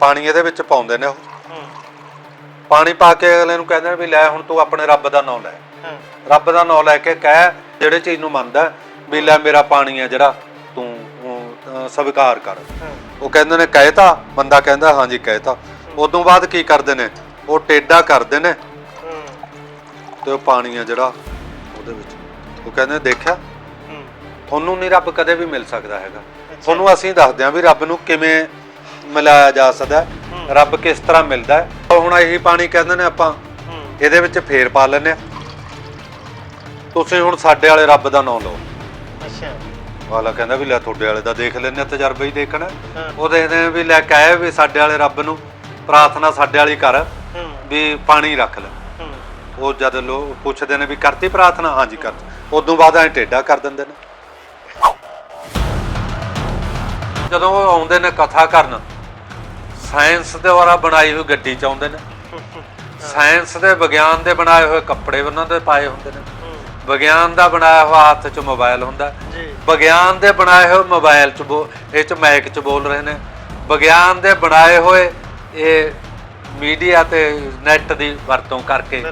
ਪਾਣੀ ਇਹਦੇ ਵਿੱਚ ਪਾਉਂਦੇ ਨੇ ਉਹ। ਪਾਣੀ ਪਾ ਕੇ ਅਗਲੇ ਨੂੰ ਕਹਿੰਦੇ ਨੇ ਵੀ ਲੈ ਹੁਣ ਤੂੰ ਆਪਣੇ ਰੱਬ ਦਾ ਨਾਮ ਲੈ। ਹੂੰ। ਰੱਬ ਦਾ ਨਾਮ ਲੈ ਕੇ ਕਹਿ ਜਿਹੜੇ ਚੀਜ਼ ਨੂੰ ਮੰਨਦਾ ਵੀ ਲੈ ਮੇਰਾ ਪਾਣੀ ਹੈ ਜਿਹੜਾ ਤੂੰ ਸਵੀਕਾਰ ਕਰ। ਉਹ ਕਹਿੰਦੇ ਨੇ ਕਹਿਤਾ ਬੰਦਾ ਕਹਿੰਦਾ ਹਾਂਜੀ ਕਹਿਤਾ। ਉਦੋਂ ਬਾਅਦ ਕੀ ਕਰਦੇ ਨੇ? ਉਹ ਟੇਡਾ ਕਰਦੇ ਨੇ। ਤੇ ਉਹ ਪਾਣੀ ਆ ਜਿਹੜਾ ਉਹਦੇ ਵਿੱਚ। ਉਹ ਕਹਿੰਦੇ ਦੇਖਿਆ? ਤੁਹਾਨੂੰ ਨਹੀਂ ਰੱਬ ਕਦੇ ਵੀ ਮਿਲ ਸਕਦਾ ਹੈਗਾ। ਤੁਹਾਨੂੰ ਅਸੀਂ ਦੱਸਦੇ ਹਾਂ ਵੀ ਰੱਬ ਨੂੰ ਕਿਵੇਂ ਮਿਲਾਇਆ ਜਾ ਸਕਦਾ ਹੈ। ਰੱਬ ਕਿਸ ਤਰ੍ਹਾਂ ਮਿਲਦਾ ਹੈ। ਹੁਣ ਇਹੀ ਪਾਣੀ ਕਹਿੰਦੇ ਨੇ ਆਪਾਂ ਹੂੰ। ਇਹਦੇ ਵਿੱਚ ਫੇਰ ਪਾ ਆ। ਤੁਸੀਂ ਹੁਣ ਸਾਡੇ ਵਾਲੇ ਰੱਬ ਦਾ ਨਾਮ ਲਓ। ਅੱਛਾ। ਵਾਲਾ ਕਹਿੰਦਾ ਵੀ ਲੈ ਤੁਹਾਡੇ ਵਾਲੇ ਦਾ ਦੇਖ ਆ ਤਜਰਬਾ ਹੀ ਦੇਖਣਾ। ਹਾਂ। ਉਹ ਦੇਖਦੇ ਆ ਵੀ ਲੈ ਕਹੇ ਵੀ ਸਾਡੇ ਵਾਲੇ ਰੱਬ ਨੂੰ। ਪ੍ਰਾਰਥਨਾ ਸਾਡੇ ਵਾਲੀ ਕਰ ਹੂੰ। ਵੀ ਪਾਣੀ ਰੱਖ ਲੈ। ਹੂੰ। ਉਹ ਜਦ ਲੋਕ ਪੁੱਛਦੇ ਨੇ ਵੀ ਕਰਤੀ ਪ੍ਰਾਰਥਨਾ? ਹਾਂਜੀ ਕਰਤੀ। ਉਦੋਂ ਬਾਅਦ ਐ ਟੇਡਾ ਕਰ ਦਿੰਦੇ ਨੇ। ਜਦੋਂ ਉਹ ਆਉਂਦੇ ਨੇ ਕਥਾ ਕਰਨ ਸਾਇੰਸ ਦੇ ਦੁਆਰਾ ਬਣਾਈ ਹੋਈ ਗੱਡੀ ਚ ਆਉਂਦੇ ਨੇ। ਸਾਇੰਸ ਦੇ ਵਿਗਿਆਨ ਦੇ ਬਣਾਏ ਹੋਏ ਕੱਪੜੇ ਉਹਨਾਂ ਦੇ ਪਾਏ ਹੁੰਦੇ ਨੇ। ਵਿਗਿਆਨ ਦਾ ਬਣਾਇਆ ਹੋਇਆ ਹੱਥ 'ਚ ਮੋਬਾਈਲ ਹੁੰਦਾ। ਵਿਗਿਆਨ ਦੇ ਬਣਾਏ ਹੋਏ ਮੋਬਾਈਲ 'ਚ ਇਹ 'ਚ ਮਾਈਕ 'ਚ ਬੋਲ ਰਹੇ ਨੇ। ਵਿਗਿਆਨ ਦੇ ਬਣਾਏ ਹੋਏ ਇਹ ਮੀਡੀਆ ਤੇ ਨੈਟ ਦੀ ਵਰਤੋਂ ਕਰਕੇ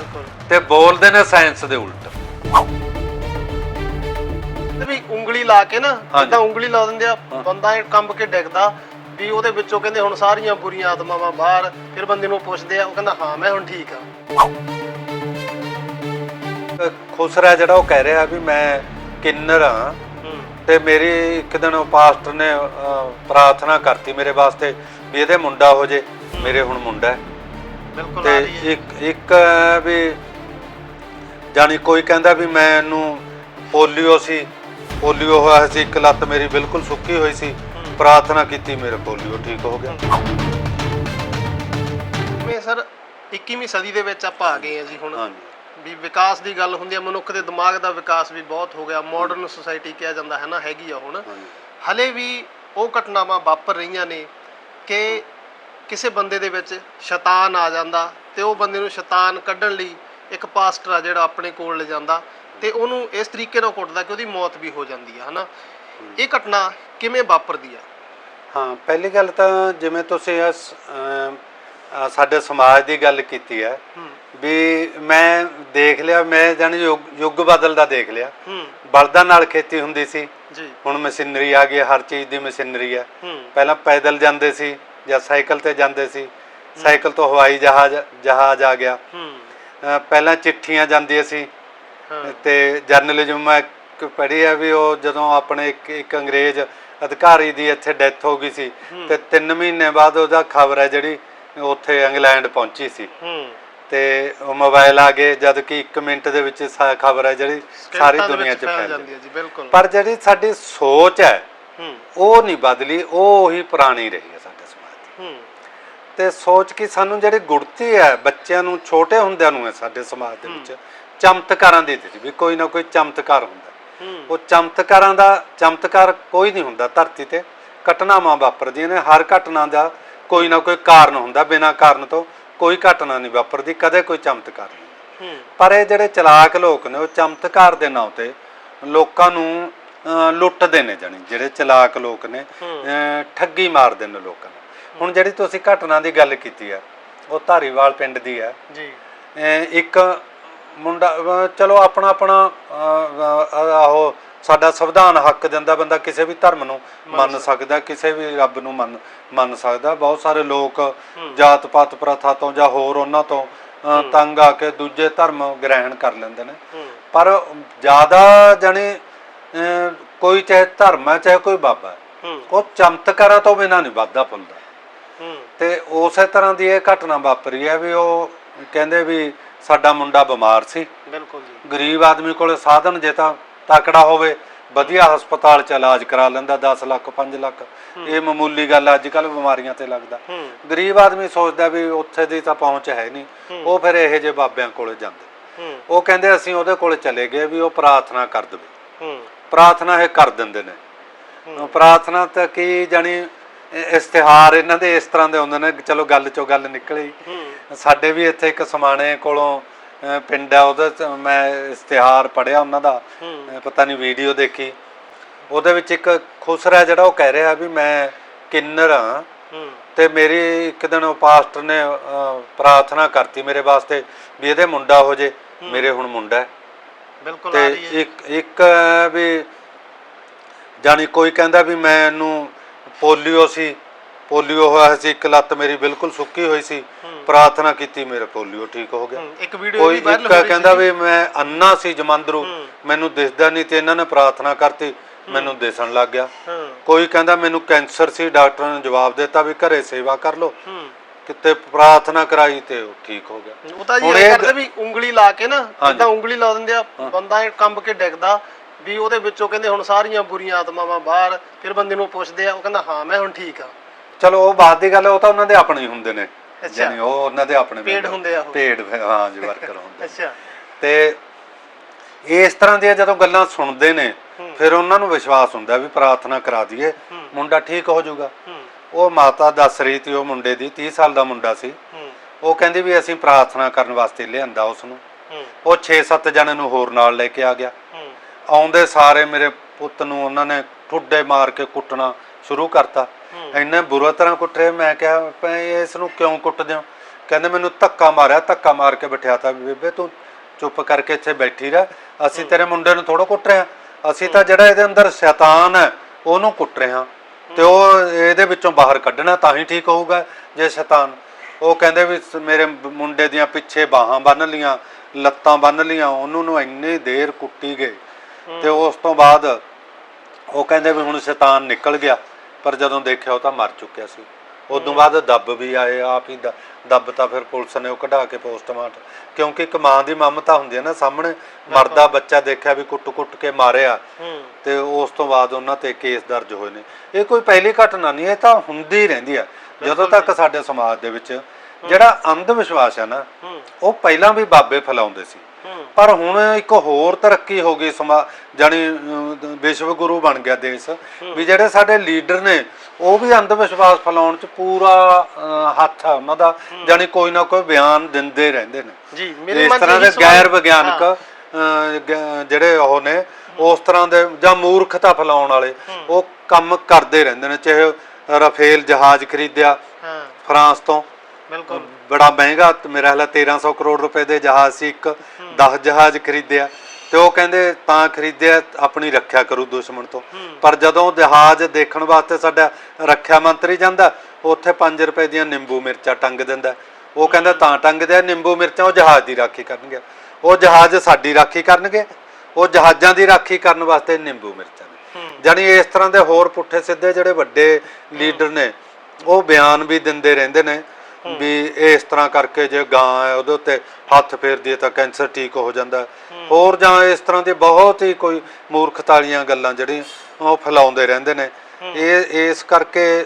ਤੇ ਬੋਲਦੇ ਨੇ ਸਾਇੰਸ ਦੇ ਉਲਟ। ਤੇ ਵੀ ਉਂਗਲੀ ਲਾ ਕੇ ਨਾ। ਜਿੱਦਾਂ ਉਂਗਲੀ ਲਾ ਦਿੰਦੇ ਆ ਬੰਦਾ ਇਹ ਕੰਬ ਕੇ ਡਿੱਗਦਾ ਵੀ ਉਹਦੇ ਵਿੱਚੋਂ ਕਹਿੰਦੇ ਹੁਣ ਸਾਰੀਆਂ ਬੁਰੀਆਂ ਆਤਮਾਵਾਂ ਬਾਹਰ ਫਿਰ ਬੰਦੇ ਨੂੰ ਪੁੱਛਦੇ ਆ ਉਹ ਕਹਿੰਦਾ ਹਾਂ ਮੈਂ ਹੁਣ ਠੀਕ ਆ। ਖੁਸਰਾ ਜਿਹੜਾ ਉਹ ਕਹਿ ਰਿਹਾ ਵੀ ਮੈਂ ਕਿੰਨਰ ਹੂੰ। ਤੇ ਮੇਰੀ ਇੱਕ ਦਿਨ ਉਹ ਪਾਸਟਰ ਨੇ ਪ੍ਰਾਰਥਨਾ ਕਰਤੀ ਮੇਰੇ ਵਾਸਤੇ ਵੀ ਇਹਦੇ ਮੁੰਡਾ ਹੋ ਜੇ ਮੇਰੇ ਹੁਣ ਮੁੰਡਾ ਹੈ। ਬਿਲਕੁਲ ਆ ਤੇ ਇੱਕ ਇੱਕ ਵੀ ਜਾਨੀ ਕੋਈ ਕਹਿੰਦਾ ਵੀ ਮੈਨੂੰ ਪੋਲੀਓ ਸੀ ਪੋਲੀਓ ਹੋਇਆ ਸੀ ਇੱਕ ਲੱਤ ਮੇਰੀ ਬਿਲਕੁਲ ਸੁੱਕੀ ਹੋਈ ਸੀ। ਪ੍ਰਾਰਥਨਾ ਕੀਤੀ ਮੇਰੇ ਪੋਲੀਓ ਠੀਕ ਹੋ ਗਿਆ। ਜਿਵੇਂ ਸਰ 21ਵੀਂ ਸਦੀ ਦੇ ਵਿੱਚ ਆਪਾਂ ਆ ਗਏ ਆ ਜੀ ਹੁਣ। ਹਾਂਜੀ। ਵੀ ਵਿਕਾਸ ਦੀ ਗੱਲ ਹੁੰਦੀ ਹੈ ਮਨੁੱਖ ਦੇ ਦਿਮਾਗ ਦਾ ਵਿਕਾਸ ਵੀ ਬਹੁਤ ਹੋ ਗਿਆ ਮਾਡਰਨ ਸੁਸਾਇਟੀ ਕਿਹਾ ਜਾਂਦਾ ਹੈ ਨਾ ਹੈਗੀ ਆ ਹੁਣ। ਹਾਂਜੀ। ਹਲੇ ਵੀ ਉਹ ਘਟਨਾਵਾਂ ਵਾਪਰ ਰਹੀਆਂ ਨੇ ਕਿ ਕਿਸੇ ਬੰਦੇ ਦੇ ਵਿੱਚ ਸ਼ੈਤਾਨ ਆ ਜਾਂਦਾ ਤੇ ਉਹ ਬੰਦੇ ਨੂੰ ਸ਼ੈਤਾਨ ਕੱਢਣ ਲਈ ਇੱਕ ਪਾਸਟਰ ਆ ਜਿਹੜਾ ਆਪਣੇ ਕੋਲ ਲੈ ਜਾਂਦਾ ਤੇ ਉਹਨੂੰ ਇਸ ਤਰੀਕੇ ਨਾਲ ਕੁੱਟਦਾ ਕਿ ਉਹਦੀ ਮੌਤ ਵੀ ਹੋ ਜਾਂਦੀ ਹੈ ਹਨਾ? ਇਹ ਘਟਨਾ ਕਿਵੇਂ ਵਾਪਰਦੀ ਆ? ਹਾਂ ਪਹਿਲੀ ਗੱਲ ਤਾਂ ਜਿਵੇਂ ਤੁਸੀਂ ਇਸ, ਸਾਡੇ ਸਮਾਜ ਦੀ ਗੱਲ ਕੀਤੀ ਹੈ ਵੀ ਮੈਂ ਦੇਖ ਲਿਆ ਮੈਂ ਜਾਨੀ ਯੁੱਗ ਬਦਲਦਾ ਦੇਖ ਲਿਆ। ਬਲਦਾਂ ਨਾਲ ਖੇਤੀ ਹੁੰਦੀ ਸੀ। ਜੀ। ਹੁਣ ਮਸ਼ੀਨਰੀ ਆ ਗਈ ਹਰ ਚੀਜ਼ ਦੀ ਮਸ਼ੀਨਰੀ ਹੈ। ਪਹਿਲਾਂ ਪੈਦਲ ਜਾਂਦੇ ਸੀ ਜਾਂ ਸਾਈਕਲ ਤੇ ਜਾਂਦੇ ਸੀ। ਸਾਈਕਲ ਤੋਂ ਹਵਾਈ ਜਹਾਜ਼ ਜਹਾਜ਼ ਆ ਗਿਆ। ਪਹਿਲਾਂ ਚਿੱਠੀਆਂ ਜਾਂਦੀਆਂ ਸੀ। ਤੇ ਜਰਨਲਿਜ਼ਮ ਮੈਂ ਇੱਕ ਪੜ੍ਹੀ ਆ ਵੀ ਉਹ ਜਦੋਂ ਆਪਣੇ ਇੱਕ ਇੱਕ ਅੰਗਰੇਜ਼ ਅਧਿਕਾਰੀ ਦੀ ਇੱਥੇ ਡੈਥ ਹੋ ਗਈ ਸੀ ਤੇ 3 ਮਹੀਨੇ ਬਾਅਦ ਉਹਦਾ ਖਬਰ ਹੈ ਜਿਹੜੀ ਉੱਥੇ ਇੰਗਲੈਂਡ ਪਹੁੰਚੀ ਸੀ। ਤੇ ਉਹ ਮੋਬਾਈਲ ਆ ਗਏ ਜਦ ਕਿ 1 ਮਿੰਟ ਦੇ ਵਿੱਚ ਖਬਰ ਹੈ ਜਿਹੜੀ ਸਾਰੀ ਦੁਨੀਆ 'ਚ ਫੈਲ ਜਾਂਦੀ ਹੈ ਜੀ ਬਿਲਕੁਲ। ਪਰ ਜਿਹੜੀ ਸਾਡੀ ਸੋਚ ਹੈ ਉਹ ਨਹੀਂ ਬਦਲੀ ਉਹ ਹੀ ਪੁਰਾਣੀ ਰਹੀ ਹੈ ਸਾਡੇ ਸਮਾਜ ਦੀ। ਤੇ ਸੋਚ ਕਿ ਸਾਨੂੰ ਜਿਹੜੀ ਗੁੜਤੀ ਹੈ ਬੱਚਿਆਂ ਨੂੰ ਛੋਟੇ ਹੁੰਦਿਆਂ ਨੂੰ ਹੈ ਸਾਡੇ ਸਮਾਜ ਦੇ ਵਿੱਚ ਚਮਤਕਾਰਾਂ ਦੀ ਦਿੱਤੀ ਵੀ ਕੋਈ ਨਾ ਕੋਈ ਚਮਤਕਾਰ ਹੁੰਦਾ। ਉਹ ਚਮਤਕਾਰਾਂ ਦਾ ਚਮਤਕਾਰ ਕੋਈ ਨਹੀਂ ਹੁੰਦਾ ਧਰਤੀ ਤੇ। ਘਟਨਾਵਾਂ ਵਾਪਰਦੀਆਂ ਨੇ ਹਰ ਘਟਨਾ ਦਾ ਕੋਈ ਨਾ ਕੋਈ ਕਾਰਨ ਹੁੰਦਾ ਬਿਨਾਂ ਕਾਰਨ ਤੋਂ ਕੋਈ ਘਟਨਾ ਨਹੀਂ ਵਾਪਰਦੀ ਕਦੇ ਕੋਈ ਚਮਤਕਾਰ ਨਹੀਂ। ਪਰ ਇਹ ਜਿਹੜੇ ਚਲਾਕ ਲੋਕ ਨੇ ਉਹ ਚਮਤਕਾਰ ਦੇ ਨਾਂ ਤੇ ਲੋਕਾਂ ਨੂੰ ਲੁੱਟਦੇ ਨੇ ਜਾਣੀ ਜਿਹੜੇ ਚਲਾਕ ਲੋਕ ਨੇ ਠੱਗੀ ਮਾਰਦੇ ਨੇ ਲੋਕਾਂ ਨੂੰ। ਹੁਣ ਜਿਹੜੀ ਤੁਸੀਂ ਘਟਨਾ ਦੀ ਗੱਲ ਕੀਤੀ ਹੈ ਉਹ ਧਾਰੀਵਾਲ ਪਿੰਡ ਦੀ ਹੈ। ਜੀ। ਇੱਕ ਮੁੰਡਾ ਚਲੋ ਆਪਣਾ ਆਪਣਾ ਆਹੋ ਸਾਡਾ ਸੰਵਿਧਾਨ ਹੱਕ ਦਿੰਦਾ ਬੰਦਾ ਕਿਸੇ ਵੀ ਧਰਮ ਨੂੰ ਮੰਨ ਸਕਦਾ। ਕਿਸੇ ਵੀ ਰੱਬ ਨੂੰ ਮੰਨ ਮੰਨ ਸਕਦਾ। ਬਹੁਤ ਸਾਰੇ ਲੋਕ ਜਾਤ ਪਾਤ ਪ੍ਰਥਾ ਤੋਂ ਜਾਂ ਹੋਰ ਉਹਨਾਂ ਤੋਂ ਤੰਗ ਆ ਕੇ ਦੂਜੇ ਧਰਮ ਗ੍ਰਹਿਣ ਕਰ ਲੈਂਦੇ ਨੇ। ਪਰ ਜ਼ਿਆਦਾ ਜਾਣੀ ਅਹ, ਕੋਈ ਚਾਹੇ ਧਰਮ ਹੈ ਚਾਹੇ ਕੋਈ ਬਾਬਾ ਉਹ ਚਮਤਕਾਰਾਂ ਤੋਂ ਬਿਨਾਂ ਨਹੀਂ ਵੱਧਦਾ ਫੁੱਲਦਾ। ਤੇ ਉਸੇ ਤਰ੍ਹਾਂ ਦੀ ਇਹ ਘਟਨਾ ਵਾਪਰੀ ਹੈ ਵੀ ਉਹ ਕਹਿੰਦੇ ਵੀ ਸਾਡਾ ਮੁੰਡਾ ਬਿਮਾਰ ਸੀ। ਬਿਲਕੁਲ ਜੀ। ਗਰੀਬ ਆਦਮੀ ਕੋਲੇ ਸਾਧਨ ਜੇ ਤਾਂ ਤਕੜਾ ਹੋਵੇ ਵਧੀਆ ਹਸਪਤਾਲ ਚ ਇਲਾਜ ਕਰਾ ਲੈਂਦਾ 10 ਲੱਖ 5 ਲੱਖ। ਇਹ ਮਾਮੂਲੀ ਗੱਲ ਅੱਜ ਕੱਲ ਬਿਮਾਰੀਆਂ ਤੇ ਲੱਗਦਾ। ਗਰੀਬ ਆਦਮੀ ਸੋਚਦਾ ਵੀ ਉੱਥੇ ਦੀ ਤਾਂ ਪਹੁੰਚ ਹੈ ਨਹੀਂ। ਉਹ ਫਿਰ ਇਹੋ ਜਿਹੇ ਬਾਬਿਆਂ ਕੋਲੇ ਜਾਂਦੇ। ਉਹ ਕਹਿੰਦੇ ਅਸੀਂ ਉਹਦੇ ਕੋਲੇ ਚਲੇ ਗਏ ਵੀ ਉਹ ਪ੍ਰਾਰਥਨਾ ਕਰ ਦੇਵੇ। ਪ੍ਰਾਰਥਨਾ ਇਹ ਕਰ ਦਿੰਦੇ ਨੇ। ਪ੍ਰਾਰਥਨਾ ਤਾਂ ਕੀ ਜਾਣੀ ਇ- ਇਸ਼ਤਿਹਾਰ ਇਹਨਾਂ ਦੇ ਇਸ ਤਰ੍ਹਾਂ ਦੇ ਹੁੰਦੇ ਨੇ ਚਲੋ ਗੱਲ ਚੋਂ ਗੱਲ ਨਿਕਲੀ ਸਾਡੇ ਵੀ ਇੱਥੇ ਇੱਕ ਸਮਾਣੇ ਕੋਲੋਂ ਪਿੰਡ ਹੈ ਉਹਦੇ ਚ ਮੈਂ ਇਸ਼ਤਿਹਾਰ ਪੜਿਆ ਉਹਨਾਂ ਦਾ। ਪਤਾ ਨਹੀਂ ਵੀਡੀਓ ਦੇਖੀ। ਉਹਦੇ ਵਿੱਚ ਇੱਕ ਖੁਸਰਾ ਜਿਹੜਾ ਉਹ ਕਹਿ ਰਿਹਾ ਵੀ ਮੈਂ ਕਿੰਨਰ ਹਾਂ ਹੂੰ। ਤੇ ਮੇਰੀ ਇੱਕ ਦਿਨ ਉਹ ਪਾਸਟਰ ਨੇ ਪ੍ਰਾਰਥਨਾ ਕਰਤੀ ਮੇਰੇ ਵਾਸਤੇ ਵੀ ਇਹਦੇ ਮੁੰਡਾ ਹੋ ਜੇ। ਮੇਰੇ ਹੁਣ ਮੁੰਡਾ ਹੈ। ਬਿਲਕੁਲ ਤੇ ਆ ਰਹੀ ਹੈ ਇੱਕ ਇੱਕ ਵੀ ਜਾਨੀ ਕੋਈ ਕਹਿੰਦਾ ਵੀ ਮੈਨੂੰ ਪੋਲੀਓ ਸੀ। ਪੋਲੀਓ ਹੋਇਆ ਸੀ ਇੱਕ ਲੱਤ ਮੇਰੀ ਬਿਲਕੁਲ ਸੁੱਕੀ ਹੋਈ ਸੀ। ਪ੍ਰਾਰਥਨਾ ਕੀਤੀ ਮੇਰੇ ਪੋਲੀਓ ਠੀਕ ਹੋ ਗਿਆ। ਇੱਕ ਵੀਡੀਓ ਵੀ ਵਾਇਰਲ ਹੋ ਰਹੀ ਕਹਿੰਦਾ ਵੀ ਮੈਂ ਅੰਨਾ ਸੀ ਜਮੰਦਰੂ ਮੈਨੂੰ ਦਿਸਦਾ ਨਹੀਂ ਤੇ ਇਹਨਾਂ ਨੇ ਪ੍ਰਾਰਥਨਾ ਕਰਤੀ ਮੈਨੂੰ ਦਿਸਣ ਲੱਗ ਗਿਆ। ਕੋਈ ਕਹਿੰਦਾ ਮੈਨੂੰ ਕੈਂਸਰ ਸੀ ਡਾਕਟਰ ਨੇ ਜਵਾਬ ਦਿੱਤਾ ਵੀ ਘਰੇ ਸੇਵਾ ਕਰ ਲਓ। ਹੂੰ। ਕਿਤੇ ਪ੍ਰਾਰਥਨਾ ਕਰਾਈ ਤੇ ਉਹ ਠੀਕ ਹੋ ਗਿਆ। ਉਹ ਤਾਂ ਜੀ ਕਰਦੇ ਵੀ ਉਂਗਲੀ ਲਾ ਕੇ ਨਾ। ਜਿੱਦਾਂ ਉਂਗਲੀ ਲਾ ਦਿੰਦੇ ਆ ਬੰਦਾ ਕੰਬ ਕੇ ਡਿੱਗਦਾ ਵੀ ਉਹਦੇ ਵਿੱਚੋਂ ਕਹਿੰਦੇ ਹੁਣ ਸਾਰੀਆਂ ਬੁਰੀਆਂ ਆਤਮਾਵਾਂ ਬਾਹਰ ਫਿਰ ਬੰਦੇ ਨੂੰ ਪੁੱਛਦੇ ਆ ਉਹ ਕਹਿੰਦਾ ਹਾਂ ਮੈਂ ਹੁਣ ਠੀਕ ਆ। ਚਲੋ ਉਹ ਬਾਤ ਦੀ ਗੱਲ ਉਹ ਤਾਂ ਉਹਨਾਂ ਦੇ ਆਪਣੇ ਹੀ ਹੁੰਦੇ ਨੇ। ਅੱਛਾ। ਯਾਨੀ ਉਹ ਉਹਨਾਂ ਦੇ ਆਪਣੇ member, ਹੁੰਦੇ ਆ ਉਹ। ਹਾਂ ਜੀ ਵਰਕਰ ਹੁੰਦੇ ਅੱਛਾ। ਤੇ ਇਸ ਤਰ੍ਹਾਂ ਦੀਆਂ ਜਦੋਂ ਗੱਲਾਂ ਸੁਣਦੇ ਨੇ ਫਿਰ ਉਹਨਾਂ ਨੂੰ ਵਿਸ਼ਵਾਸ ਹੁੰਦਾ ਵੀ ਪ੍ਰਾਰਥਨਾ ਕਰਾ ਦਈਏ ਮੁੰਡਾ ਠੀਕ ਹੋ ਜਾਊਗਾ। ਹੂੰ। ਉਹ ਮਾਤਾ ਦੱਸ ਰਹੀ ਸੀ ਉਹ ਮੁੰਡੇ ਦੀ 30 ਸਾਲ ਦਾ ਮੁੰਡਾ ਸੀ। ਹੂੰ। ਉਹ ਕਹਿੰਦੀ ਵੀ ਅਸੀਂ ਪ੍ਰਾਰਥਨਾ ਕਰਨ ਵਾਸਤੇ ਲਿਆਂਦਾ ਉਸ ਨੂੰ ਹੂੰ। ਉਹ 6-7 ਜਣੇ ਨੂੰ ਹੋਰ ਨਾਲ ਲੈ ਕੇ ਆ ਗਿਆ। ਆਉਂਦੇ ਸਾਰੇ ਮੇਰੇ ਪੁੱਤ ਨੂੰ ਉਹਨਾਂ ਨੇ ਠੁੱਡੇ ਮਾਰ ਕੇ ਕੁੱਟਣਾ ਸ਼ੁਰੂ ਕਰਤਾ। ਇੰਨੇ ਬੁਰਾ ਤਰ੍ਹਾਂ ਕੁੱਟੇ ਮੈਂ ਕਿਹਾ ਭੈ ਇਸ ਨੂੰ ਕਿਉਂ ਕੁੱਟਦੇ ਹੋ? ਕਹਿੰਦੇ ਮੈਨੂੰ ਧੱਕਾ ਮਾਰਿਆ ਧੱਕਾ ਮਾਰ ਕੇ ਬਿਠਾਤਾ ਬੇਬੇ ਤੂੰ। ਚੁੱਪ ਕਰਕੇ ਇੱਥੇ ਬੈਠੀ ਰਹਿ। ਅਸੀਂ ਤੇਰੇ ਮੁੰਡੇ ਨੂੰ ਥੋੜਾ ਕੁੱਟ ਰਹੇ ਅਸੀਂ ਤਾਂ ਜਿਹੜਾ ਇਹਦੇ ਅੰਦਰ ਸ਼ੈਤਾਨ ਹੈ ਉਹਨੂੰ ਕੁੱਟ ਰਹੇ ਤੇ ਉਹ ਇਹਦੇ ਵਿੱਚੋਂ ਬਾਹਰ ਕੱਢਣਾ ਤਾਂ ਹੀ ਠੀਕ ਹੋਊਗਾ ਜੇ ਸ਼ੈਤਾਨ। ਉਹ ਕਹਿੰਦੇ ਵੀ ਮੇਰੇ ਮੁੰਡੇ ਦੀਆਂ ਪਿੱਛੇ ਬਾਹਾਂ ਬੰਨ ਲੀਆਂ ਲੱਤਾਂ ਬੰਨ ਲੀਆਂ ਉਹਨੂੰ ਨੂੰ ਇੰਨੀ ਦੇਰ ਕੁੱਟੀ ਗਏ। ਤੇ ਉਸ ਤੋਂ ਬਾਅਦ ਉਹ ਕਹਿੰਦੇ ਵੀ ਹੁਣ ਸ਼ੈਤਾਨ ਨਿਕਲ ਗਿਆ ਪਰ ਜਦੋਂ ਦੇਖਿਆ ਉਹ ਤਾਂ ਮਰ ਚੁੱਕਿਆ ਸੀ। ਉਦੋਂ ਬਾਅਦ ਦੱਬ ਵੀ ਆਏ ਆਪ ਹੀ ਦੱਬ ਤਾਂ ਫਿਰ ਪੁਲਿਸ ਨੇ ਉਹ ਕਢਾ ਕੇ ਪੋਸਟਮਾਰਟਮ ਕਿਉਂਕਿ ਇੱਕ ਮਾਂ ਦੀ ਮਮਤਾ ਹੁੰਦੀ ਹੈ ਨਾ ਸਾਹਮਣੇ ਮਰਦਾ ਬੱਚਾ ਦੇਖਿਆ ਵੀ ਕੁੱਟ-ਕੁੱਟ ਕੇ ਮਾਰਿਆ। ਤੇ ਉਸ ਤੋਂ ਬਾਅਦ ਉਹਨਾਂ ਤੇ ਕੇਸ ਦਰਜ ਹੋਏ ਨੇ। ਇਹ ਕੋਈ ਪਹਿਲੀ ਘਟਨਾ ਨਹੀਂ ਇਹ ਤਾਂ ਹੁੰਦੀ ਹੀ ਰਹਿੰਦੀ ਆ ਜਦੋਂ ਤੱਕ ਸਾਡੇ ਸਮਾਜ ਦੇ ਵਿੱਚ ਜਿਹੜਾ ਅੰਧ ਵਿਸ਼ਵਾਸ ਹੈ ਨਾ ਉਹ ਪਹਿਲਾਂ ਵੀ ਬਾਬੇ ਫੈਲਾਉਂਦੇ ਸੀ। ਪਰ ਹੁਣ ਇੱਕ ਹੋਰ ਤਰੱਕੀ ਹੋ ਗਈ ਸਮਾ ਜਾਨੀ ਵਿਸ਼ਵ ਗੁਰੂ ਬਣ ਗਿਆ ਦੇਸ਼। ਵੀ ਜਿਹੜੇ ਸਾਡੇ ਲੀਡਰ ਨੇ ਉਹ ਵੀ ਅੰਧ ਵਿਸ਼ਵਾਸ ਫੈਲਾਉਣ ਚ ਪੂਰਾ ਹੱਥ ਆ ਉਹਨਾਂ ਦਾ। ਜਾਨੀ ਕੋਈ ਨਾ ਕੋਈ ਬਿਆਨ ਦਿੰਦੇ ਰਹਿੰਦੇ ਨੇ। ਜੀ ਮੇਰੇ ਇਸ ਮਨ 'ਚ ਤਰ੍ਹਾਂ ਦੇ ਗੈਰ ਵਿਗਿਆਨਕ ਜਿਹੜੇ ਉਹ ਨੇ ਉਸ ਤਰ੍ਹਾਂ ਦੇ ਜਾਂ ਮੂਰਖਤਾ ਫੈਲਾਉਣ ਵਾਲੇ ਉਹ ਕੰਮ ਕਰਦੇ ਰਹਿੰਦੇ ਨੇ। ਚਾਹੇ ਰਫੇਲ ਜਹਾਜ਼ ਖਰੀਦਿਆ ਫਰਾਂਸ ਤੋਂ। ਬਿਲਕੁਲ। ਬੜਾ ਮਹਿੰਗਾ ਮੇਰਾ ਹਾਲਾ 1300 ਕਰੋੜ ਰੁਪਏ ਦੇ ਜਹਾਜ਼ ਸੀ ਇੱਕ 10 ਜਹਾਜ਼ ਖਰੀਦਿਆ। ਤੇ ਉਹ ਕਹਿੰਦੇ ਤਾਂ ਖਰੀਦਿਆ ਆਪਣੀ ਰੱਖਿਆ ਕਰੂ ਦੁਸ਼ਮਣ ਤੋਂ। ਪਰ ਜਦੋਂ ਜਹਾਜ਼ ਦੇਖਣ ਵਾਸਤੇ ਸਾਡਾ ਰੱਖਿਆ ਮੰਤਰੀ ਜਾਂਦਾ ਉੱਥੇ 5 ਰੁਪਏ ਦੀਆਂ ਨਿੰਬੂ ਮਿਰਚਾਂ ਟੰਗ ਦਿੰਦਾ। ਉਹ ਕਹਿੰਦਾ ਤਾਂ ਟੰਗਦੇ ਨਿੰਬੂ ਮਿਰਚਾਂ ਉਹ ਜਹਾਜ਼ ਦੀ ਰਾਖੀ ਕਰਨਗੇ। ਉਹ ਜਹਾਜ਼ ਸਾਡੀ ਰਾਖੀ ਕਰਨਗੇ ਉਹ ਜਹਾਜ਼ਾਂ ਦੀ ਰਾਖੀ ਕਰਨ ਵਾਸਤੇ ਨਿੰਬੂ ਮਿਰਚਾਂ ਜਾਨੀ ਇਸ ਤਰ੍ਹਾਂ ਦੇ ਹੋਰ ਪੁੱਠੇ ਸਿੱਧੇ ਜਿਹੜੇ ਵੱਡੇ ਲੀਡਰ ਨੇ ਉਹ ਬਿਆਨ ਵੀ ਦਿੰਦੇ ਰਹਿੰਦੇ ਨੇ। ਵੀ ਇਸ ਤਰ੍ਹਾਂ ਕਰਕੇ ਜੇ ਗਾਂ ਹੈ ਉਹਦੇ ਉੱਤੇ ਹੱਥ ਫੇਰਦੀ ਹੈ ਤਾਂ ਕੈਂਸਰ ਠੀਕ ਹੋ ਜਾਂਦਾ। ਹੋਰ ਜਾਂ ਇਸ ਤਰ੍ਹਾਂ ਦੀ ਬਹੁਤ ਹੀ ਕੋਈ ਮੂਰਖਤਾ ਵਾਲੀਆਂ ਗੱਲਾਂ ਜਿਹੜੀਆਂ ਉਹ ਫੈਲਾਉਂਦੇ ਰਹਿੰਦੇ ਨੇ। ਇਹ ਇਸ ਕਰਕੇ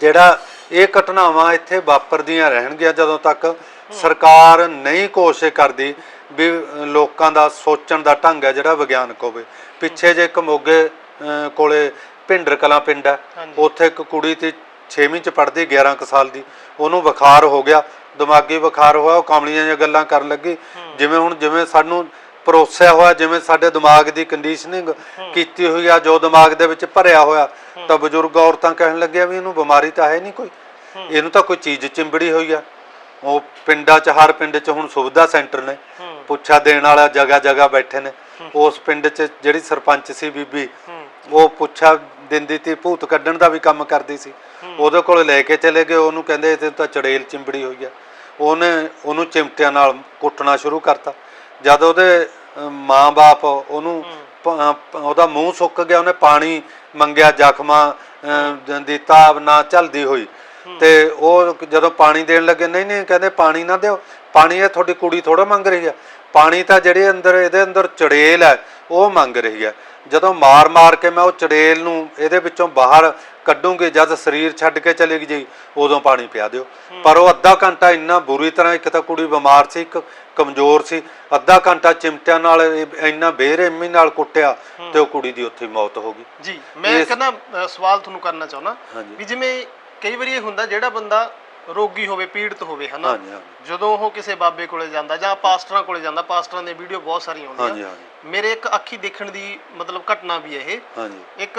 ਜਿਹੜਾ ਇਹ ਘਟਨਾਵਾਂ ਇੱਥੇ ਵਾਪਰਦੀਆਂ ਰਹਿਣਗੀਆਂ ਜਦੋਂ ਤੱਕ ਸਰਕਾਰ ਨਹੀਂ ਕੋਸ਼ਿਸ਼ ਕਰਦੀ ਵੀ ਲੋਕਾਂ ਦਾ ਸੋਚਣ ਦਾ ਢੰਗ ਹੈ ਜਿਹੜਾ ਵਿਗਿਆਨਕ ਹੋਵੇ। ਪਿੱਛੇ ਜੇ ਇੱਕ ਮੋਗੇ ਕੋਲੇ ਭਿੰਡਰ ਕਲਾਂ ਪਿੰਡ ਹੈ ਉੱਥੇ ਇੱਕ ਕੁੜੀ ਤੇ 6ਵੀਂ ਚ ਪੜ੍ਹਦੀ 11 ਕੁ ਸਾਲ ਦੀ, ਉਹਨੂੰ ਬੁਖਾਰ ਹੋ ਗਿਆ। ਦਿਮਾਗੀ ਬੁਖਾਰ ਹੋਇਆ, ਉਹ ਕਾਮਲੀਆਂ ਜਿਹੀਆਂ ਗੱਲਾਂ ਕਰਨ ਲੱਗੀ। ਜਿਵੇਂ ਹੁਣ ਜਿਵੇਂ ਸਾਨੂੰ ਪਰੋਸਿਆ ਹੋਇਆ, ਜਿਵੇਂ ਸਾਡੇ ਦਿਮਾਗ ਦੀ ਕੰਡੀਸ਼ਨਿੰਗ ਕੀਤੀ ਹੋਈ ਆ, ਜੋ ਦਿਮਾਗ ਦੇ ਵਿੱਚ ਭਰਿਆ ਹੋਇਆ, ਤਾਂ ਬਜ਼ੁਰਗ ਔਰਤਾਂ ਕਹਿਣ ਲੱਗਿਆ ਵੀ ਇਹਨੂੰ ਬਿਮਾਰੀ ਤਾਂ ਹੈ ਨਹੀਂ ਕੋਈ। ਇਹਨੂੰ ਤਾਂ ਕੋਈ ਚੀਜ਼ ਚਿੰਬੜੀ ਹੋਈ ਆ। ਉਹ ਪਿੰਡਾਂ 'ਚ, ਹਰ ਪਿੰਡ 'ਚ ਹੁਣ ਸੁਵਿਧਾ ਸੈਂਟਰ ਨੇ। ਪੁੱਛਾ ਦੇਣ ਵਾਲਾ ਜਗ੍ਹਾ ਜਗਾ ਬੈਠੇ ਨੇ। ਉਸ ਪਿੰਡ 'ਚ ਜਿਹੜੀ ਸਰਪੰਚ ਸੀ ਬੀਬੀ, ਉਹ ਪੁੱਛਾ ਦਿੰਦੀ ਤੀ, ਭੂਤ ਕੱਢਣ ਦਾ ਵੀ ਕੰਮ ਕਰਦੀ ਸੀ। ਉਹਦੇ ਕੋਲ ਲੈ ਕੇ ਚਲੇ ਗਏ ਉਹਨੂੰ ਕਹਿੰਦੇ ਤੇ ਤਾਂ ਚੜੇਲ ਚਿੰਬੜੀ ਹੋਈ ਆ। ਉਹਨੇ ਉਹਨੂੰ ਚਿਮਟਿਆਂ ਨਾਲ ਕੁੱਟਣਾ ਸ਼ੁਰੂ ਕਰਤਾ। ਜਦ ਉਹਦੇ ਮਾਂ-ਬਾਪ ਉਹਨੂੰ ਉਹਦਾ ਮੂੰਹ ਸੁੱਕ ਗਿਆ ਉਹਨੇ ਪਾਣੀ ਮੰਗਿਆ ਜ਼ਖਮਾਂ ਦੀ ਤਾਬ ਨਾ ਚਲਦੀ ਹੋਈ। ਤੇ ਉਹ ਜਦੋਂ ਪਾਣੀ ਦੇਣ ਲੱਗੇ ਨਹੀਂ ਨਹੀਂ ਕਹਿੰਦੇ ਪਾਣੀ ਨਾ ਦਿਓ ਪਾਣੀ ਇਹ ਤੁਹਾਡੀ ਕੁੜੀ ਥੋੜਾ ਮੰਗ ਰਹੀ ਆ। ਪਾਣੀ ਤਾਂ ਜਿਹੜੇ ਅੰਦਰ ਇਹਦੇ ਅੰਦਰ ਚੜੇਲ ਹੈ ਉਹ ਮੰਗ ਰਹੀ ਹੈ। ਜਦੋਂ ਮਾਰ-ਮਾਰ ਕੇ ਮੈਂ ਉਹ ਚੜੇਲ ਨੂੰ ਇਹਦੇ ਵਿੱਚੋਂ ਬਾਹਰ ਕੱਢੂੰਗੀ ਜਦ ਸਰੀਰ ਛੱਡ ਕੇ ਚਲੇ ਗਈ ਉਦੋਂ ਪਾਣੀ ਪਿਆ ਦਿਓ। ਪਰ ਉਹ ਅੱਧਾ ਘੰਟਾ ਇੰਨਾ ਬੁਰੀ ਤਰ੍ਹਾਂ ਇੱਕ ਤਾਂ ਕੁੜੀ ਬਿਮਾਰ ਸੀ ਇੱਕ ਕਮਜ਼ੋਰ ਸੀ ਅੱਧਾ ਘੰਟਾ ਚਿਮਟਿਆਂ ਨਾਲ ਇੰਨਾ ਬੇਰਹਿਮੀ ਨਾਲ ਕੁੱਟਿਆ ਤੇ ਉਹ ਕੁੜੀ ਦੀ ਉੱਥੇ ਹੀ ਮੌਤ ਹੋ ਗਈ। ਜੀ ਮੈਂ ਕਹਿੰਦਾ ਸਵਾਲ ਤੁਹਾਨੂੰ ਕਰਨਾ ਚਾਹੁੰਦਾ। ਵੀ ਜਿਵੇਂ ਕਈ ਵਾਰੀ ਇਹ ਹੁੰਦਾ ਜਿਹੜਾ ਬੰਦਾ ਰੋਗੀ ਹੋਵੇ ਪੀੜਤ ਹੋਵੇ ਹਨਾ? ਜਦੋਂ ਉਹ ਕਿਸੇ ਬਾਬੇ ਕੋਲੇ ਜਾਂਦਾ ਜਾਂ ਪਾਸਟਰਾਂ ਕੋਲੇ ਜਾਂਦਾ ਪਾਸਟਰਾਂ ਦੀਆਂ ਵੀਡੀਓ ਬਹੁਤ ਸਾਰੀਆਂ ਆਉਂਦੀਆਂ। ਮੇਰੇ ਇੱਕ ਅੱਖੀ ਦੇਖਣ ਦੀ ਮਤਲਬ ਘਟਨਾ ਵੀ ਇਹ। ਇੱਕ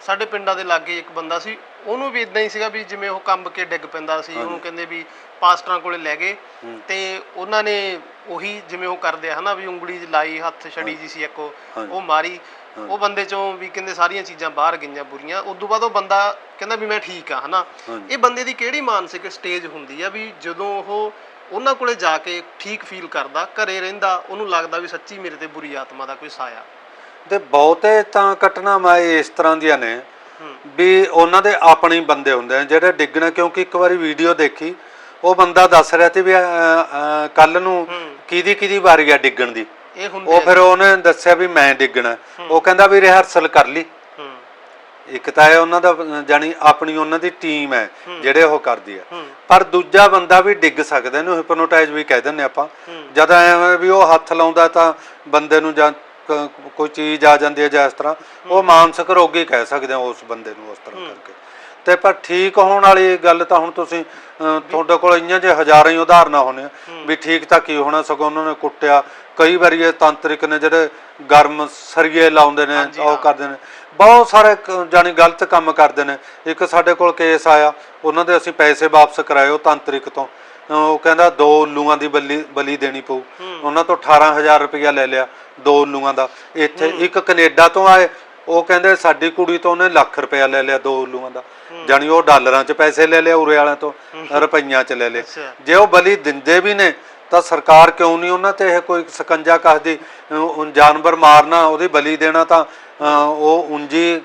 ਸਾਡੇ ਪਿੰਡਾਂ ਦੇ ਲਾਗੇ ਇੱਕ ਬੰਦਾ ਸੀ ਉਹਨੂੰ ਵੀ ਇਦਾਂ ਹੀ ਸੀਗਾ ਵੀ ਜਿਵੇਂ ਉਹ ਕੰਬ ਕੇ ਡਿੱਗ ਪੈਂਦਾ ਸੀ ਉਹਨੂੰ ਕਹਿੰਦੇ ਵੀ ਪਾਸਟਰਾਂ ਕੋਲੇ ਲੈ ਗਏ ਤੇ ਉਹਨਾਂ ਨੇ ਉਹੀ ਜਿਵੇਂ ਉਹ ਕਰਦੇ ਹਨਾ ਵੀ ਉਂਗਲੀ ਲਾਈ ਹੱਥ ਛੜੀ ਜੀ ਸੀ ਇੱਕ। ਉਹ ਮਾਰੀ। ਉਹ ਬੰਦੇ ਚੋਂ ਵੀ ਕਹਿੰਦੇ ਸਾਰੀਆਂ ਚੀਜ਼ਾਂ ਬਾਹਰ ਗਈਆਂ ਬੁਰੀਆਂ ਉਸ ਤੋਂ ਬਾਅਦ ਉਹ ਬੰਦਾ ਕਹਿੰਦਾ ਵੀ ਮੈਂ ਠੀਕ ਆ ਹਨਾ। ਇਹ ਬੰਦੇ ਦੀ ਕਿਹੜੀ ਮਾਨਸਿਕ ਸਟੇਜ ਹੁੰਦੀ ਆ ਵੀ ਜਦੋਂ ਉਹ ਉਹਨਾਂ ਕੋਲੇ ਜਾ ਕੇ ਠੀਕ ਫੀਲ ਕਰਦਾ ਘਰੇ ਰਹਿੰਦਾ ਉਹਨੂੰ ਲੱਗਦਾ ਵੀ ਸੱਚੀ ਮੇਰੇ ਤੇ ਬੁਰੀ ਆਤਮਾ ਦਾ ਕੋਈ ਸਾਇਆ ਤੇ ਬਹੁਤੇ ਤਾਂ ਘਟਨਾਵਾਂ ਇਸ ਤਰ੍ਹਾਂ ਦੀਆਂ ਨੇ ਵੀ ਉਹਨਾਂ ਦੇ ਆਪਣੇ ਬੰਦੇ ਹੁੰਦੇ ਨੇ ਜਿਹੜੇ ਡਿੱਗਣਾ ਕਿਉਂਕਿ ਇੱਕ ਵਾਰੀ ਵੀਡੀਓ ਦੇਖੀ ਉਹ ਬੰਦਾ ਦੱਸ ਰਿਹਾ ਸੀ ਵੀ ਕੱਲ ਨੂੰ। ਕਿਹਦੀ ਕਿਹਦੀ ਵਾਰੀ ਆ ਡਿੱਗਣ ਦੀ ਇਹ ਹੁੰਦੇ ਉਹ ਫਿਰ ਉਹਨੇ ਦੱਸਿਆ ਵੀ ਮੈਂ ਡਿੱਗਣਾ। ਉਹ ਕਹਿੰਦਾ ਵੀ ਰਿਹਰਸਲ ਕਰ ਲਈ। ਇੱਕ ਤਾਂ ਇਹ ਉਹਨਾਂ ਦਾ ਜਾਣੀ ਆਪਣੀ ਉਹਨਾਂ ਦੀ ਟੀਮ ਹੈ ਜਿਹੜੇ ਉਹ ਕਰਦੀ ਹੈ। ਪਰ ਦੂਜਾ ਬੰਦਾ ਵੀ ਡਿੱਗ ਸਕਦਾ ਇਹਨੂੰ ਹਿਪਨੋਟਾਈਜ਼ ਵੀ ਕਹਿ ਦਿੰਦੇ ਆਪਾਂ। ਜਦ ਐਵੇਂ ਵੀ ਉਹ ਹੱਥ ਲਾਉਂਦਾ ਤਾਂ ਬੰਦੇ ਨੂੰ ਜਾਂ ਕੋਈ ਚੀਜ਼ ਆ ਜਾਂਦੀ ਹੈ ਜਾਂ ਇਸ ਤਰ੍ਹਾਂ। ਉਹ ਮਾਨਸਿਕ ਰੋਗੀ ਕਹਿ ਸਕਦੇ ਆ ਉਸ ਬੰਦੇ ਨੂੰ ਉਸ ਤਰ੍ਹਾਂ ਕਰਕੇ। ਤੇ ਪਰ ਠੀਕ ਹੋਣ ਵਾਲੀ ਗੱਲ ਤਾਂ ਹੁਣ ਤੁਸੀਂ ਤੁਹਾਡੇ ਕੋਲ ਇੰਨੀਆਂ ਜੇ ਹਜ਼ਾਰਾਂ ਹੀ ਉਦਾਹਰਨਾਂ ਹੋਣੀਆਂ ਵੀ ਠੀਕ ਤਾਂ ਕੀ ਹੋਣਾ ਸਗੋਂ ਉਹਨਾਂ ਨੇ ਕੁੱਟਿਆ ਕਈ ਵਾਰੀ ਇਹ ਤਾਂਤਰਿਕ ਨੇ ਜਿਹੜੇ ਗਰਮ ਸਰੀਏ ਲਾਉਂਦੇ ਨੇ ਉਹ ਕਰਦੇ ਨੇ। ਬਹੁਤ ਸਾਰੇ ਕ- ਜਾਣੀ ਗਲਤ ਕੰਮ ਕਰਦੇ ਨੇ। ਇੱਕ ਸਾਡੇ ਕੋਲ ਕੇਸ ਆਇਆ ਉਹਨਾਂ ਦੇ ਅਸੀਂ ਪੈਸੇ ਵਾਪਸ ਕਰਾਏ ਉਹ ਤਾਂਤਰਿਕ ਤੋਂ। ਅਹ ਉਹ ਕਹਿੰਦਾ ਦੋ ਉੱਲੂਆਂ ਦੀ ਬਲੀ ਬਲੀ ਦੇਣੀ ਪਊ। ਉਹਨਾਂ ਤੋਂ 18000 ਰੁਪਇਆ ਲੈ ਲਿਆ ਦੋ ਉੱਲੂਆਂ ਦਾ। ਇੱਥੇ ਇੱਕ ਕੈਨੇਡਾ ਤੋਂ ਆਏ ਉਹ ਕਹਿੰਦੇ ਸਾਡੀ ਕੁੜੀ ਤੋਂ ਉਹਨੇ ਲੱਖ ਰੁਪਇਆ ਲੈ ਲਿਆ ਦੋ ਉੱਲੂਆਂ ਦਾ। ਜਾਣੀ ਉਹ ਡਾਲਰਾਂ 'ਚ ਪੈਸੇ ਲੈ ਲਿਆ ਉਰੇ ਵਾਲਿਆਂ ਤੋਂ ਰੁਪਈਆਂ 'ਚ ਲੈ ਲਏ ਅੱਛਾ। ਜੇ ਉਹ ਬਲੀ ਦਿੰਦੇ ਵੀ ਨੇ ਤਾਂ ਸਰਕਾਰ ਕਿਉਂ ਨਹੀਂ ਉਹਨਾਂ ਤੇ ਇਹ ਕੋਈ ਸਕੰਜਾ ਕੱਸਦੀ ਜਾਨਵਰ ਮਾਰਨਾ ਉਹਦੀ ਬਲੀ ਦੇਣਾ ਤਾਂ ਉਹ ਉਂਜੀ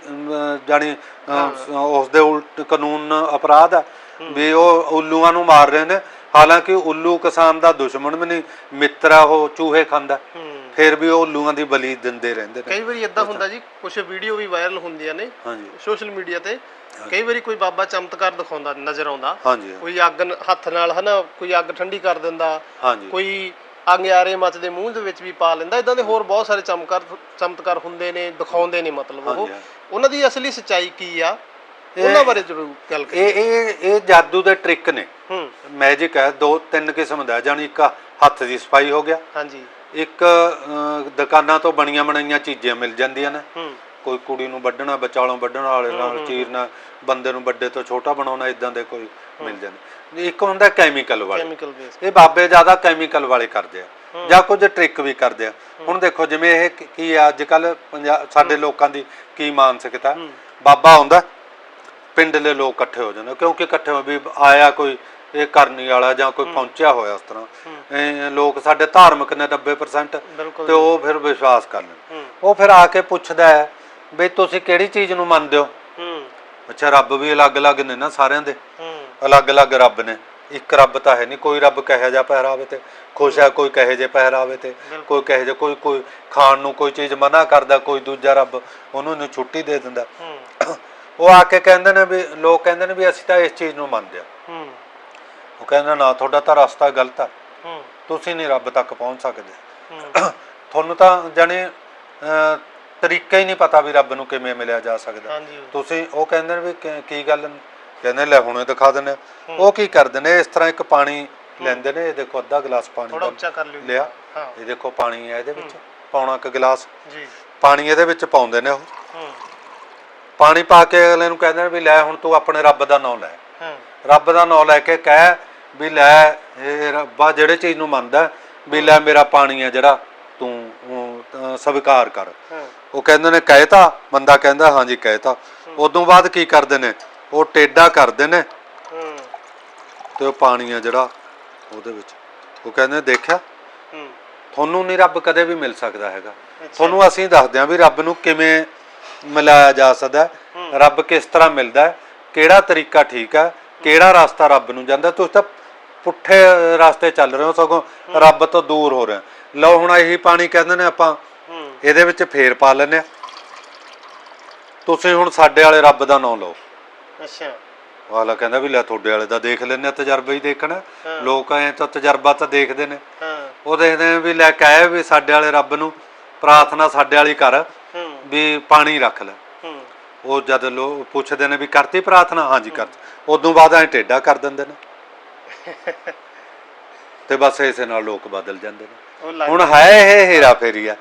ਅਹ ਉਸ ਦੇ ਉਲਟ ਕਾਨੂੰਨ ਅਪਰਾਧ ਆ ਵੀ ਉਹ ਉੱਲੂਆਂ ਨੂੰ ਮਾਰ ਰਹੇ ਨੇ। ਹਾਲਾਂਕਿ ਉੱਲੂ ਕਿਸਾਨ ਦਾ ਦੁਸ਼ਮਣ ਵੀ ਨਹੀਂ ਮਿੱਤਰ ਆ ਉਹ ਚੂਹੇ ਖਾਂਦਾ। ਹੂੰ। ਫਿਰ ਵੀ ਉਹ ਉੱਲੂਆਂ ਦੀ ਬਲੀ ਦਿੰਦੇ ਰਹਿੰਦੇ ਨੇ। ਕਈ ਵਾਰੀ ਇਦਾਂ ਹੁੰਦਾ ਜੀ ਕੁਝ ਵੀਡੀਓ ਵੀ ਵਾਇਰਲ ਹੁੰਦੀਆਂ ਨੇ ਹਾਂਜੀ। ਸੋਸ਼ਲ ਮੀਡੀਆ ਤੇ। ਕਈ ਵਾਰੀ ਕੋਈ ਬਾਬਾ ਚਮਤਕਾਰ ਦਿਖਾਉਂਦਾ ਨਜ਼ਰ ਆਉਂਦਾ। ਹਾਂਜੀ ਕੋਈ ਅੱਗ ਨ- ਹੱਥ ਨਾਲ ਹਨਾ ਕੋਈ ਅੱਗ ਠੰਡੀ ਕਰ ਦਿੰਦਾ। ਹਾਂਜੀ। ਕੋਈ ਅੰਗਿਆਰੇ ਮੱਚਦੇ ਮੂੰਹ ਦੇ ਵਿੱਚ ਵੀ ਪਾ ਲੈਂਦਾ। ਇਦਾਂ ਦੇ ਹੋਰ ਬਹੁਤ ਸਾਰੇ ਚਮਕਾਰ ਚਮਤਕਾਰ ਹੁੰਦੇ ਨੇ ਦਿਖਾਉਂਦੇ ਨੇ ਮਤਲਬ ਉਹ। ਹਾਂਜੀ, ਉਹਨਾਂ ਦੀ ਅਸਲੀ ਸੱਚਾਈ ਕੀ ਆ? ਉਹਨਾਂ ਬਾਰੇ ਜ਼ਰੂਰ ਗੱਲ ਕਰੀਏ। ਇਹ ਇਹ ਇਹ ਜਾਦੂ ਦੇ ਟ੍ਰਿਕ ਨੇ। ਹੂੰ। ਮੈਜਿਕ ਹੈ ਦੋ ਤਿੰਨ ਕਿਸਮ ਦਾ। ਜਾਣੀ ਇੱਕ ਹੱਥ ਦੀ ਸਫ਼ਾਈ ਹੋ ਗਿਆ। ਹਾਂਜੀ। ਇੱਕ ਅਹ, ਦੁਕਾਨਾਂ ਤੋਂ ਬਣੀਆਂ ਬਣਾਈਆਂ ਚੀਜ਼ਾਂ ਮਿਲ ਜਾਂਦੀਆਂ ਨੇ। ਹੂੰ। ਕੋਈ ਕੁੜੀ ਨੂੰ ਵੱਢਣਾ ਵਿਚਾਲੋਂ ਵੱਢਣ ਵਾਲੇ ਨਾਲ ਚੀਰਨਾ ਬੰਦੇ ਨੂੰ ਵੱਡੇ ਤੋਂ ਛੋਟਾ ਬਣਾਉਣਾ ਇਦਾਂ ਦੇ ਕੋਈ ਮਿਲ ਜਾਂਦੇ। ਇੱਕ ਹੁੰਦਾ ਕੈਮੀਕਲ ਵਾਲੇ। ਇਹ ਬਾਬੇ ਜ਼ਿਆਦਾ ਕੈਮੀਕਲ ਵਾਲੇ ਕਰਦੇ ਆ। ਜਾਂ ਕੁਝ ਟ੍ਰਿਕ ਵੀ ਕਰਦੇ ਆ। ਹੁਣ ਦੇਖੋ ਜਿਵੇਂ ਇਹ ਕੀ- ਆ ਅੱਜ ਕੱਲ ਸਾਡੇ ਲੋਕਾਂ ਦੀ ਕੀ ਮਾਨਸਿਕਤਾ? ਬਾਬਾ ਆਉਂਦਾ ਪਿੰਡ ਦੇ ਲੋਕ ਇਕੱਠੇ ਹੋ ਜਾਂਦੇ ਕਿਉਂਕਿ ਇਕੱਠੇ ਵੀ ਆਇਆ ਕੋਈ ਇਹ ਕਰਨੀ ਵਾਲਾ ਜਾਂ ਕੋਈ ਪਹੁੰਚਿਆ ਹੋਇਆ ਉਸ ਤਰ੍ਹਾਂ। ਲੋਕ ਸਾਡੇ ਧਾਰਮਿਕ ਨੇ 90% ਬਿਲਕੁਲ ਤੇ ਉਹ ਫਿਰ ਵਿਸ਼ਵਾਸ ਕਰ ਲੈਣ ਹੂੰ। ਉਹ ਫਿਰ ਆ ਕੇ ਪੁੱਛਦਾ ਹੈ ਵੀ ਤੁਸੀਂ ਕਿਹੜੀ ਚੀਜ਼ ਨੂੰ ਮੰਨਦੇ ਹੋ? ਹੂੰ। ਅੱਛਾ ਰੱਬ ਵੀ ਅਲੱਗ-ਅਲੱਗ ਨੇ ਨਾ ਸਾਰਿਆਂ ਦੇ। ਹੂੰ। ਅਲੱਗ-ਅਲੱਗ ਰੱਬ ਨੇ। ਇੱਕ ਰੱਬ ਤਾਂ ਹੈ ਨਹੀਂ ਕੋਈ ਰੱਬ ਕਹੇ ਜਾ ਪਹਿਰਾਵੇ ਤੇ ਖੁਸ਼ ਹੈ ਕੋਈ ਕਹੇ ਜੇ ਪਹਿਰਾਵੇ ਤੇ ਕੋਈ ਕਹੇ ਜੇ ਕੋਈ ਕੋਈ ਖਾਣ ਨੂੰ ਕੋਈ ਚੀਜ਼ ਮਨਾ ਕਰਦਾ ਕੋਈ ਦੂਜਾ ਰੱਬ ਉਹਨੂੰ ਨੂੰ ਛੁੱਟੀ ਦੇ ਦਿੰਦਾ। ਹੂੰ। ਉਹ ਆ ਕੇ ਕਹਿੰਦੇ ਨੇ ਵੀ ਲੋਕ ਕਹਿੰਦੇ ਨੇ ਵੀ ਅਸੀਂ ਤਾਂ ਇਸ ਚੀਜ਼ ਨੂੰ ਮੰਨਦੇ ਆ ਹੂੰ। ਉਹ ਕਹਿੰਦਾ ਨਾ ਤੁਹਾਡਾ ਤਾਂ ਰਸਤਾ ਗਲਤ ਆ। ਹੂੰ। ਤੁਸੀਂ ਨਹੀਂ ਰੱਬ ਤੱਕ ਪਹੁੰਚ ਸਕਦੇ। ਹੂੰ। ਤੁਹਾਨੂੰ ਤਾਂ ਅਹ, ਤਰੀਕਾ ਹੀ ਨਹੀਂ ਪਤਾ ਵੀ ਰੱਬ ਨੂੰ ਕਿਵੇਂ ਮਿਲਿਆ ਜਾ ਸਕਦਾ। ਹਾਂਜੀ। ਤੁਸੀਂ ਉਹ ਕਹਿੰਦੇ ਨੇ ਵੀ ਕੀ- ਕੀ ਗੱਲ ਕਹਿੰਦੇ ਲੈ ਹੁਣੇ ਦਿਖਾ ਦਿੰਦੇ ਆ। ਉਹ ਕੀ ਕਰਦੇ ਨੇ ਇਸ ਤਰ੍ਹਾਂ ਇੱਕ ਪਾਣੀ ਲੈਂਦੇ ਨੇ ਇਹ ਦੇਖੋ ਅੱਧਾ ਗਲਾਸ ਪਾਣੀ ਥੋੜਾ ਦਾ ਉੱਚਾ ਕਰ ਲਿਓ। ਲਿਆ। ਹਾਂ। ਇਹ ਦੇਖੋ ਪਾਣੀ ਹੈ ਇਹਦੇ ਵਿੱਚ ਪੌਣਾ ਕੁ ਗਲਾਸ। ਜੀ। ਪਾਣੀ ਇਹਦੇ ਵਿੱਚ ਪਾਉਂਦੇ ਨੇ ਉਹ। ਹੂੰ। ਪਾਣੀ ਪਾ ਕੇ ਅਗਲੇ ਨੂੰ ਕਹਿੰਦੇ ਨੇ ਵੀ ਲੈ ਹੁਣ ਤੂੰ ਆਪਣੇ ਰੱਬ ਦਾ ਨਾਮ ਲੈ। ਹੂੰ। ਰੱਬ ਦਾ ਨਾਮ ਲੈ ਕੇ ਕਹਿ ਵੀ ਲੈ ਇਹ ਰੱਬਾ ਜਿਹੜੇ ਚੀਜ਼ ਨੂੰ ਮੰਨਦਾ ਵੀ ਲੈ ਮੇਰਾ ਪਾਣੀ ਹੈ ਜਿਹੜਾ ਤੂੰ ਉਹ, ਅਹ, ਸਵੀਕਾਰ ਕਰ। ਹੂੰ। ਉਹ ਕਹਿੰਦੇ ਨੇ ਕਹਿਤਾ ਬੰਦਾ ਕਹਿੰਦਾ ਹਾਂਜੀ ਕਹਿਤਾ। ਉਦੋਂ ਬਾਅਦ ਕੀ ਕਰਦੇ ਨੇ? ਉਹ ਟੇਡਾ ਕਰਦੇ ਨੇ। ਹੂੰ। ਤੇ ਉਹ ਪਾਣੀ ਆ ਜਿਹੜਾ ਉਹਦੇ ਵਿੱਚ ਉਹ ਕਹਿੰਦੇ ਦੇਖਿਆ? ਹੂੰ। ਤੁਹਾਨੂੰ ਨਹੀਂ ਰੱਬ ਕਦੇ ਵੀ ਮਿਲ ਸਕਦਾ ਹੈਗਾ। ਤੁਹਾਨੂੰ ਅਸੀਂ ਦੱਸਦੇ ਹਾਂ ਵੀ ਰੱਬ ਨੂੰ ਕਿਵੇਂ ਮਿਲਾਇਆ ਜਾ ਸਕਦਾ। ਰੱਬ ਕਿਸ ਤਰ੍ਹਾਂ ਮਿਲਦਾ ਕਿਹੜਾ ਤਰੀਕਾ ਠੀਕ ਹੈ ਕਿਹੜਾ ਰਸਤਾ ਰੱਬ ਨੂੰ ਜਾਂਦਾ ਤੁਸੀਂ ਤਾਂ ਪੁੱਠੇ ਰਸਤੇ ਚੱਲ ਰਹੇ ਹੋ ਸਗੋਂ। ਰੱਬ ਤੋਂ ਦੂਰ ਹੋ ਰਹੇ। ਲਓ ਹੁਣ ਇਹੀ ਪਾਣੀ ਕਹਿੰਦੇ ਨੇ ਆਪਾਂ ਇਹਦੇ ਵਿੱਚ ਫੇਰ ਪਾ ਲੈਂਦੇ ਆ। ਤੁਸੀਂ ਹੁਣ ਸਾਡੇ ਵਾਲੇ ਰੱਬ ਦਾ ਨਾਮ ਲਓ। ਅੱਛਾ। ਵਾਲਾ ਕਹਿੰਦਾ ਵੀ ਲੈ ਤੁਹਾਡੇ ਵਾਲੇ ਦਾ ਦੇਖ ਲੈਂਦੇ ਆ ਤਜਰਬਾ ਹੀ ਦੇਖਣਾ। ਲੋਕ ਐ ਤਾਂ ਤਜਰਬਾ ਤਾਂ ਦੇਖਦੇ ਨੇ। ਹਾਂ। ਉਹ ਦੇਖਦੇ ਨੇ ਵੀ ਲੈ ਕਹਿ ਵੀ ਸਾਡੇ ਵਾਲੇ ਰੱਬ ਨੂੰ ਪ੍ਰਾਰਥਨਾ ਸਾਡੇ ਵਾਲੀ ਕਰ ਵੀ ਪਾਣੀ ਰੱਖ ਲੈ। ਉਹ ਜਦ ਲੋਕ ਪੁੱਛਦੇ ਨੇ ਵੀ ਕਰਤੀ ਪ੍ਰਾਰਥਨਾ? ਹਾਂਜੀ ਕਰਤੀ। ਉਦੋਂ ਬਾਅਦ ਐ ਟੇਡਾ ਕਰ ਦਿੰਦੇ ਨੇ। ਤੇ ਬਸ ਇਸੇ ਨਾਲ ਲੋਕ ਬਦਲ ਜਾਂਦੇ ਨੇ। ਹੁਣ ਹੈ ਇਹ ਹੇਰਾ ਫੇਰੀ ਆ।